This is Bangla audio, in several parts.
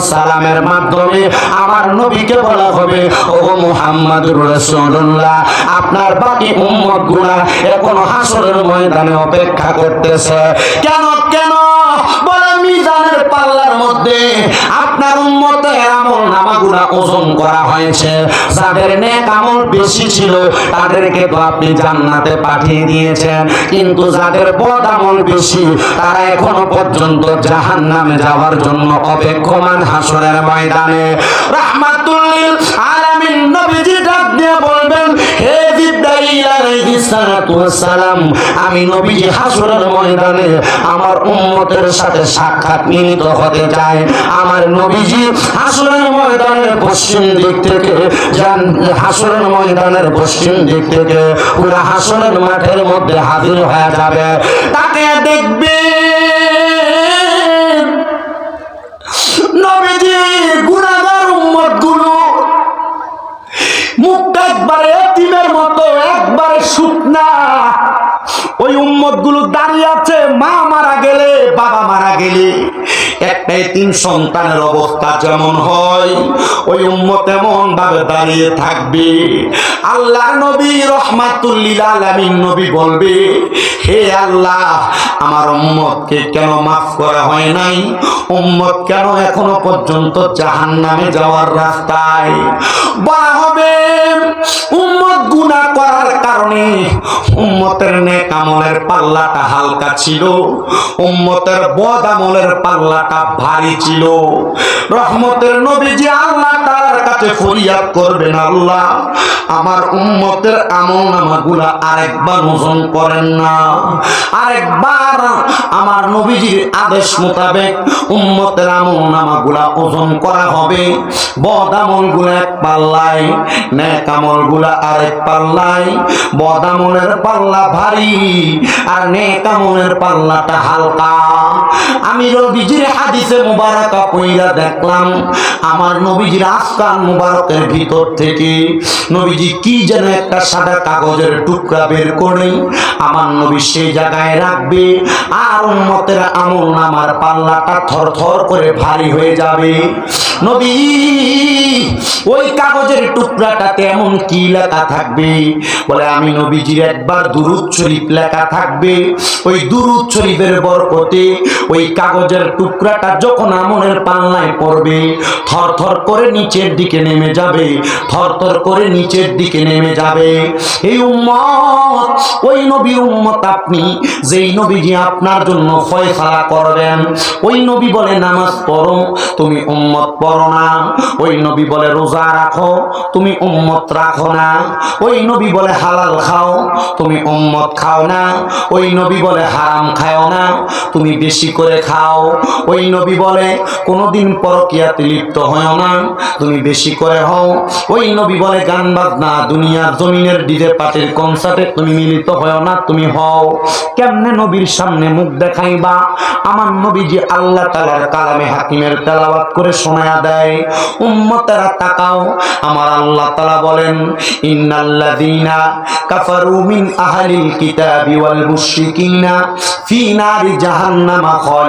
সালামের মাধ্যমে আমার নবীকে বলা হবে ও আপনার বাকি উম্মত গুণা এখনও হাসরের ময়দানে অপেক্ষা করতেছে। কেন কেন? বলে, মিজানের পাল্লার মধ্যে আপনার উম্মতের নামাগুলা ওজন করা হয়েছে। যাদের নেক আমল বেশি ছিল, তাদেরকে তো আপনি জান্নাতে পাঠিয়ে দিয়েছেন। কিন্তু যাদের বদ আমল বেশি, তারা এখনও পর্যন্ত জাহান্নামে যাওয়ার জন্য অপেক্ষমান হাসরের ময়দানে। রহমাতুল্লিল আলামিন নবীজি ডাক দিয়ে বলবেন, হে সালাম আমি নবীজি হাসরের ময়দানে আমার উম্মতের সাথে সাক্ষাৎ মিলিত হতে চাই। আমার নবীজি হাসরের ময়দানের পশ্চিম দিক থেকে যান, হাসরের ময়দানের পশ্চিম দিক থেকে পুরা হাসরের মাঠের মধ্যে হাজির হয়ে যাবে। তাকে দেখবে নবীজি গুনাহগার উম্মতগুলো মুখটা একবারে এতিমের মতো একবারে শুকনা। ওই উম্মতগুলো দাঁড়িয়ে আছে, মা মারা গেলে, বাবা মারা গেলে। একটাই তিন সন্তানের অবস্থা যেমন হয়, ওই উম্মত এমন ভাবে দাঁড়িয়ে থাকবে। আল্লাহ নবী রহমাতুল্লিল আলামিন নবী বলবে, হে আল্লাহ, আমার উম্মতকে কেন মাফ করা হয় নাই? উম্মত কেন এখনও পর্যন্ত জাহান্নামে যাওয়ার রাস্তায়? বলা হবে, উম্মত গুনাহ করার কারণে উম্মতের নেক আমলের পাল্লাটা হালকা ছিল। উম্মতের বদ আমলের পাল্লাটা ভারী ছিল। রহমতের নবীজি আল্লাহ তাআলার কাছে ফরিয়াদ করবেন, আল্লাহ, আমার উম্মতের আমল নামাগুলা আরেকবার ওজন করেন না। আরেকবার আমার নবীজির আদেশ মোতাবেক উম্মতের আমল নামাগুলা ওজন করা হবে। বদ আমলগুলো এক পাল্লায়, নেক আমলগুলা আরেক পাল্লায়। বদ আমলের পাল্লা ভারী আর নেক আমলের পাল্লাটা হালকা। আমি নবীজির হাদিসে মুবারকা কইরা দেখলাম, আমার নবীজির আফকান মুবারকের ভিতর থেকে নবীজি কি যেন একটা সাদা কাগজের টুকরা বের করে আমার নবী সেই জায়গায় রাখবে আর উম্মতের আমল নামার পাল্লাটা থর থর করে ভারী হয়ে যাবে। নবী, ওই কাগজের টুকরাটাতে এমন কি লেখা থাকবে? বলে, আমি নবীজির একবার দুরুদ শরীফ লেখা থাকবে। ওই দুরুদ শরীফের বরকতে ওই কাগজের টুকরাটা যখন আমনের পাল্লায় পড়বে থর থর করে নিচের দিকে নেমে যাবে থর থর করে নিচের দিকে নেমে যাবে। এই উম্মত, ওই নবীর উম্মত আপনি, যেই নবীজি আপনার জন্য ফয়সালা করবেন, ওই নবী বলে নামাজ পড়ো, তুমি উম্মত পড়ো না। ওই নবী বলে রোজা রাখো, তুমি উম্মত রাখো না। ওই নবী বলে হালাল খাও, তুমি উম্মত খাও না। ওই নবী বলে হারাম খাও না। তুমি বেশি করে খাও ওই নবী বলে, কোনোদিন পরকিয়াতে লিপ্ত হয় না, তুমি বেশি করে হও। ওই নবী বলে, গান বাজনা দুনিয়ার জমিনের ডিজে পার্টির কনসার্টে তুমি মিলিত হয় না, তুমি হও। কেমনে নবীর সামনে মুখ দেখাইবা? আমার নবী যে আল্লাহ তালার কালামে হাকিমের তেলাওয়াত করে শোনায়া দেয়, উম্মতেরা তাকাও। আমার আল্লাহ তালা বলেন, ইন্নাল্লাযীনা কাফারু মিন আহলিল কিতাবি ওয়াল মুশরিকিনা ফি নারি জাহান্নামা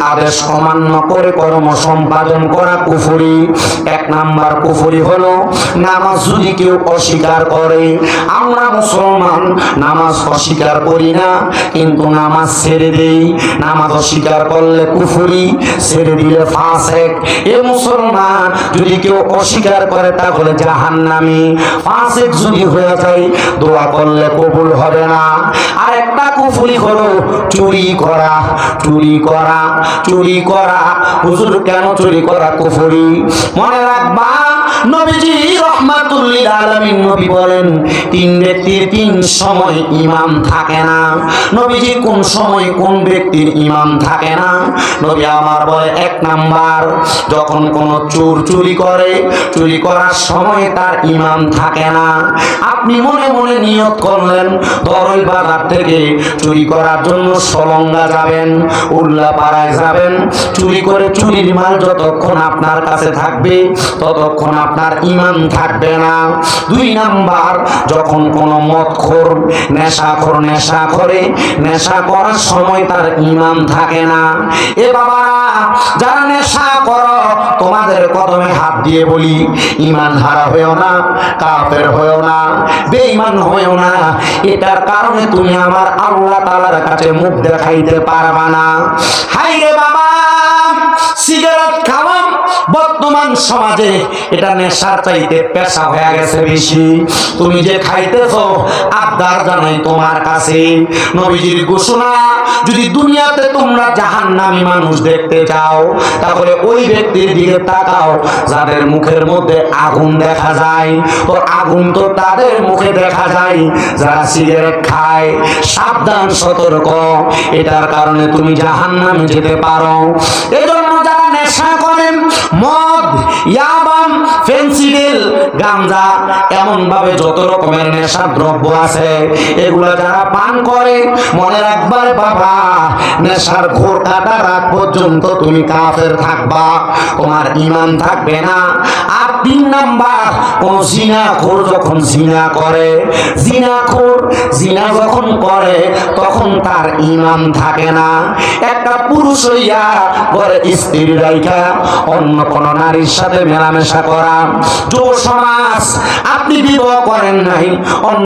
আদেশ অমান্য করে কর্ম সম্পাদন করা কুফুরি। এক নাম্বার কুফুরি হলো নামাজ যদি কেউ অস্বীকার করে। আমরা মুসলমান, নামাজ অস্বীকার করি না, কিন্তু নামাজ ছেড়ে দেই। নামাজ অস্বীকার করলে কুফুরি, ছেড়ে দিলে ফাসেক। এ মুসলমান যদি কেউ অস্বীকার করে, তাহলে জাহান্নামী। ফাসেক যদি হয়ে যায়, দোয়া করলে কবুল হবে না। আর একটা কুফুরি হলো চুরি করা। চুরি করা চুরি করা? হুজুর কেন চুরি করা কুফুরি? মনে রাখবা নবীজি রহমাতুল্লিল আলামিন নবী বলেন, তিন ব্যক্তির তিন সময় ইমাম থাকে না। নবীজি কোন সময় কোন ব্যক্তির ইমাম থাকে না? নবী আমার বলে, এক নাম্বার, যখন চোর চুরি করে, চুরি করার সময় তার ইমাম থাকে না। আপনি মনে মনে করলেন দরই বাজার থেকে চুরি করার জন্য সলঙ্গা যাবেন, উল্লা পাড়ায় যাবেন, চুরি করে চুরির মাল যতক্ষণ আপনার কাছে থাকবে, ততক্ষণ আপনার ইমান থাকবে না। দুই নাম্বার, যখন কোনো মদখোর নেশাখোর নেশা করে, নেশা করার সময় তার ইমান থাকে না। এ বাবারা, যারা নেশা করো তোমাদের কদমে হাত দিয়ে বলি ইমান হারা হয়েও না, কাফের হয়েও না, বেঈমান হয়েও না। এটার কারণে তুমি আমার আল্লাহ তাআলার কাছে মুখ দেখাইতে পারবা না। হাই রে বাবা, সিগারেট খাওয়া বর্তমান সমাজে এটা নেশার চাইতে পেশা হয়ে গেছে বেশি। তুমি যে খাইতেছ, আবদার জানাই তোমার কাছে। নবীজির ঘোষণা, যদি দুনিয়াতে তোমরা জাহান্নামী মানুষ দেখতে চাও, তাহলে ওই ব্যক্তির দিকে তাকাও, যাদের মুখের মধ্যে আগুন দেখা যায়। তো আগুন তো তাদের মুখে দেখা যায়, যারা সিগারেট খায়, সাবধান, সতর্ক। এটার কারণে তুমি জাহান্নামে যেতে পারো। এজন্য যারা নেশা করেন, মদ ইয়াবাম ফেন্সিডিল গাঞ্জা এমন ভাবে যত রকমের নেশা দ্রব্য আছে, এগুলো যারা পান করে, মনে রাখবার বাবা, নেশার ঘোর কাটার আগ পর্যন্ত তুমি কাফের থাকবা, তোমার ইমান থাকবে না। আর তিন নাম্বার, কোন জিনা খোর যখন জিনা করে জিনা খোর জিনা যখন করে, তখন তার ইমান থাকে না। একটা পুরুষ হইয়া ঘরে স্ত্রী রাইখা অন্য কোন নারীর সাথে মেলামেশা করা। যুব সমাজ আপনি বিবাহ করেন নাই অন্য